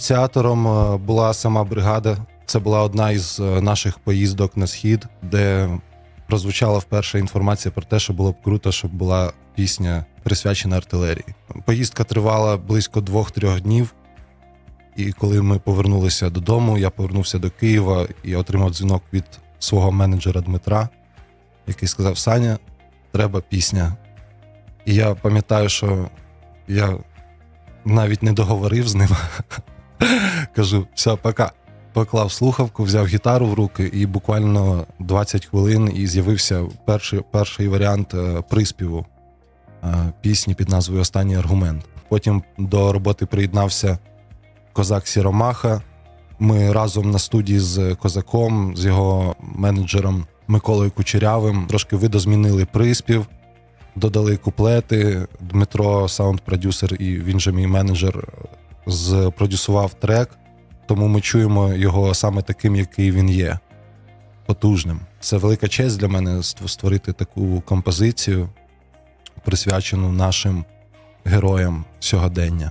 Ініціатором е, була сама бригада. Це була одна із е, наших поїздок на схід, де прозвучала вперше інформація про те, що було б круто, щоб була пісня присвячена артилерії. Поїздка тривала близько двох-трьох днів. І коли ми повернулися додому, я повернувся до Києва і отримав дзвінок від свого менеджера Дмитра, який сказав: Саня, треба пісня. І я пам'ятаю, що я навіть не договорив з ним. Кажу, все, пока. Поклав слухавку, взяв гітару в руки, і буквально 20 хвилин і з'явився перший, перший варіант е, приспіву е, пісні під назвою Останній аргумент. Потім до роботи приєднався козак Сіромаха. Ми разом на студії з козаком, з його менеджером Миколою Кучерявим трошки видозмінили приспів, додали куплети. Дмитро, саунд-продюсер, і він же мій менеджер, зпродюсував трек. Тому ми чуємо його саме таким, який він є, потужним. Це велика честь для мене створити таку композицію, присвячену нашим героям сьогодення.